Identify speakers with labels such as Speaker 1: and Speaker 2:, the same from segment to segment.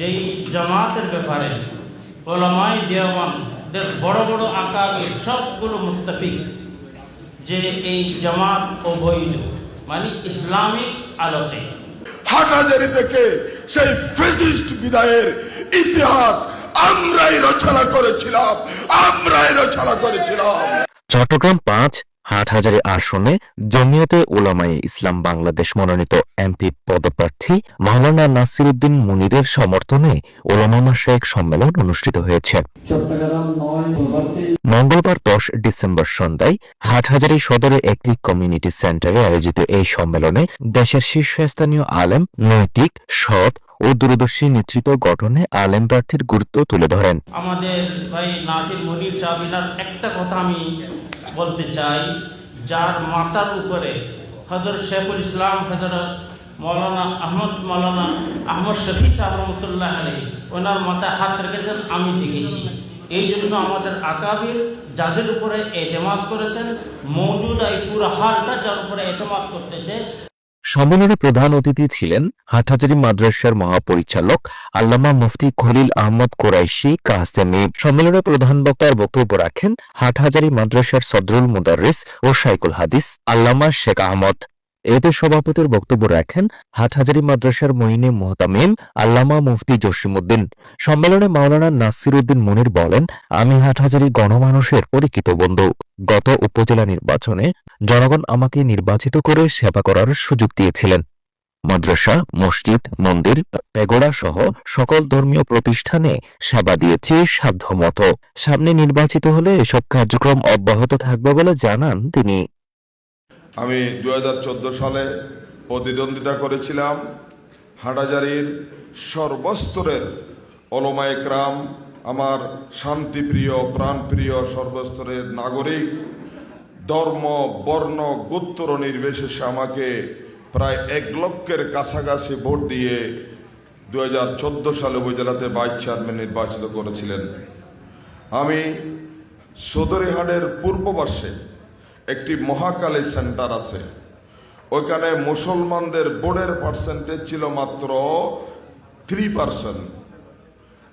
Speaker 1: যেই জামাতের ব্যাপারে ওলামাই দেওয়ানদের বড় বড় আকারের সবগুলো মুত্তাফিক যে এই জামাত অবৈধ মানে ইসলামিক আলোকে।
Speaker 2: হাটাজারি থেকে সেই ফেসিস্ট বিদায়ের ইতিহাস আমরাই রচনা করেছিলাম আমরাই রচনা করেছিলাম।
Speaker 3: চট্টগ্রাম পাঁচ হাটহাজারী আসনে জমিয়তে ওলামায়ে ইসলাম বাংলাদেশ মনোনীত এমপি পদপ্রার্থী মাওলানা নাসির উদ্দিন মুনিরের সমর্থনে ওলামা শেখ সম্মেলন অনুষ্ঠিত হয়েছে।
Speaker 4: চট্টগ্রাম নয় প্রভাতী
Speaker 3: মঙ্গলবার দশ ডিসেম্বর সন্ধ্যায় হাটহাজারী সদরে একটি কমিউনিটি সেন্টারে আয়োজিত এই সম্মেলনে দেশের শীর্ষস্থানীয় আলেম নৈতিক সৎ ও দূরদর্শী নেতৃত্ব গঠনে আলেম প্রার্থীর গুরুত্ব তুলে ধরেন।
Speaker 1: আমাদের ভাই নাসির মনির সাহেবিনার একটা কথা আমি বলতে চাই, যার মাথার উপরে হজর শেখুল ইসলাম হজর মৌলানা আহমদ মৌলানা আহমদ শফি সাহমতুল্লাহ আলী ওনার মাথায় হাত রেখেছেন, আমি দেখেছি। এই জন্য আমাদের আকাবির যাদের উপরে এতেমাদ করেছেন মৌজুদ এই পুরো হালটা যার উপরে এতেমাদ করতেছে
Speaker 3: সম্মেলনে প্রধান অতিথি ছিলেন হাটহাজারি মাদ্রাসার মহাপরিচালক আল্লামা মুফতি খলিল আহমদ কোরাইশি কাসেমি। সম্মেলনে প্রধান বক্তার বক্তব্য রাখেন হাটহাজারি মাদ্রাসার সদরুল মুদারিস ও শাইকুল হাদিস আল্লামা শেখ আহমদ। এতে সভাপতির বক্তব্য রাখেন হাটহাজারী মাদ্রাসার মহিনে মোহতামিম আল্লামা মুফতি জসিমুদ্দিন সম্মেলনে মাওলানা নাসিরুদ্দিন মনির বলেন, আমি হাটহাজারী গণমানুষের পরিচিত বন্ধু। গত উপজেলা নির্বাচনে জনগণ আমাকে নির্বাচিত করে সেবা করার সুযোগ দিয়েছিলেন। মাদ্রাসা, মসজিদ, মন্দির, পেগোড়া সহ সকল ধর্মীয় প্রতিষ্ঠানে সেবা দিয়েছি সাধ্যমতো। সামনে নির্বাচিত হলে এসব কার্যক্রম অব্যাহত থাকবে বলে জানান তিনি।
Speaker 2: আমি দু হাজার চোদ্দ সালে প্রতিদ্বন্দ্বিতা করেছিলাম হাটাজারির সর্বস্তরের অলমায়করাম আমার শান্তিপ্রিয়, প্রাণপ্রিয় সর্বস্তরের নাগরিক। ধর্ম, বর্ণ, গোত্র নির্বিশেষে আমাকে প্রায় এক লক্ষের কাছাকাছি ভোট দিয়ে দু হাজার চোদ্দ সালে উপজেলাতে ভাইস চেয়ারম্যান নির্বাচিত করেছিলেন। আমি সদরিহাটের পূর্ব পার্শ্বে একটি মহাকালী সেন্টার আছে। ওইখানে মুসলমানদের বোর্ডের পার্সেন্টেজ ছিল মাত্র থ্রি পার্সেন্ট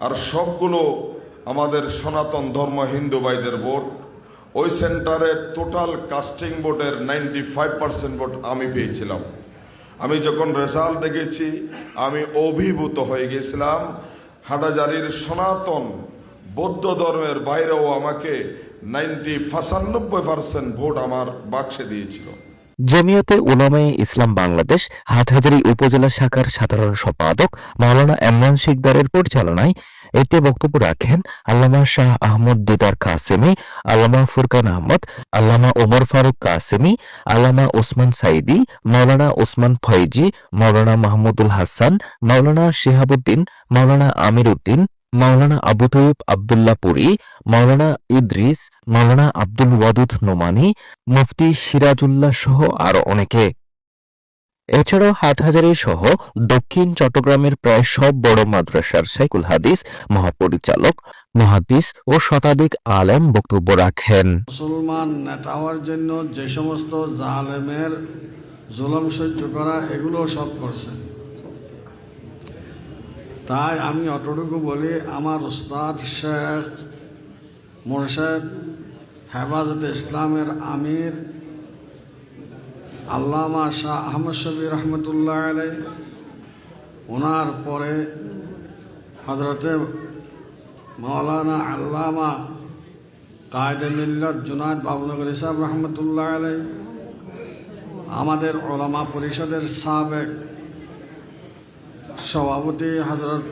Speaker 2: আর সবগুলো আমাদের সনাতন ধর্ম হিন্দু ভাইদের ভোট। ওই সেন্টারে টোটাল কাস্টিং ভোটের নাইনটি ফাইভ পার্সেন্ট ভোট আমি পেয়েছিলাম। আমি যখন রেজাল্ট দেখেছি, আমি অভিভূত হয়ে গেছিলাম। হাটাজারির সনাতন বৌদ্ধ ধর্মের বাইরেও আমাকে নাইনটি পঁচানব্বই পার্সেন্ট ভোট আমার বাক্সে দিয়েছিল।
Speaker 3: জমিয়তে উলামায়ে ইসলাম বাংলাদেশ, হাটহাজারী উপজেলা শাখার সাধারণ সম্পাদক মাওলানা এমরান শিকদারের পরিচালনায় এতে বক্তব্য রাখেন আল্লামা শাহ আহমদ দিদার কাসেমি, আল্লামা ফুরকান আহমদ, আল্লামা ওমর ফারুক কাসেমি, আল্লামা ওসমান সাইদি, মাওলানা ওসমান ফৈজি মাওলানা মাহমুদুল হাসান, মাওলানা শিহাবুদ্দিন, মাওলানা আমির উদ্দিন মাওলানা আবু তৈব আবদুল্লাহ পুরী, মাওলানা ইদ্রিস, মাওলানা আব্দুল ওয়াদুদ নোমানি, মুফতি সিরাজুল্লাহ সহ আরও অনেকে। এছাড়াও হাটহাজারী সহ দক্ষিণ চট্টগ্রামের প্রায় সব বড় মাদ্রাসার সাইকুল হাদিস মহাপরিচালক, মহাদিস ও শতাধিক আলেম বক্তব্য রাখেন।
Speaker 5: মুসলমান নেতা হওয়ার জন্য যে সমস্ত জালেমের জুলম সহ্য করা, এগুলো সব করছে তাই আমি অতটুকু বলি, আমার উস্তাদ শেখ মোরশেদ হেফাজত ইসলামের আমির আল্লামা শাহ আহমদ শবি রহমতুল্লাহ আলাই ওনার পরে হজরতে মৌলানা আল্লামা কায়দে মিল্লত জুনাদ বাবুনগর ইসাব রহমতুল্লাহ আলাই আমাদের ওলামা পরিষদের সাবেক সভাপতি হজরত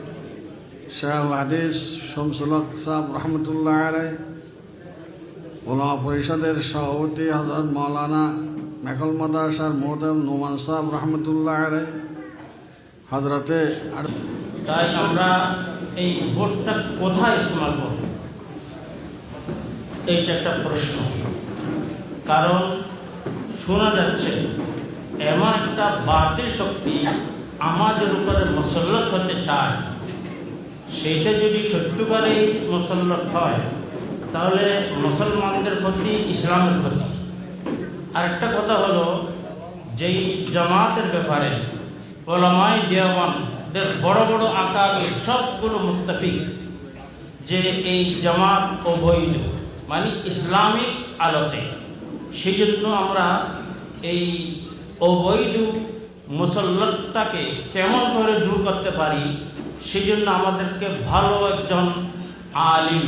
Speaker 5: শেখ হাদিস শমসুলক সাহ রহমতুল্লাহ আলাই ওলামা পরিষদের সভাপতি হজরত মৌলানা মেকল মাদাসার মোহতম নোমান সাহ রহমতুল্লাহ আলাই হজরতে
Speaker 1: তাই আমরা এই ভোটটা কোথায় ইস্তেমাল করব এইটা একটা প্রশ্ন। কারণ শোনা যাচ্ছে, এমন একটা বাড়তি শক্তি আমাদের উপরে মুসল্লত হতে চায়, সেইটা যদি সত্যিকারেই মুসল্লত হয়, তাহলে মুসলমানদের ক্ষতি ইসলামের ক্ষতি আরেকটা কথা হলো, যেই জামাতের ব্যাপারে ওলামাই দেওয়ানদের দের বড় বড় আকাবির সবগুলো মুত্তাফিক, যে এই জামাত অবৈধ মানে ইসলামিক আলোতে সেই জন্য আমরা এই অবৈধ মুসল্লাটাকে কেমন করে দূর করতে পারি সেই জন্য আমাদেরকে ভালো একজন আলিম,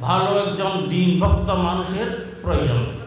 Speaker 1: ভালো একজন দিন ভক্ত মানুষের প্রয়োজন।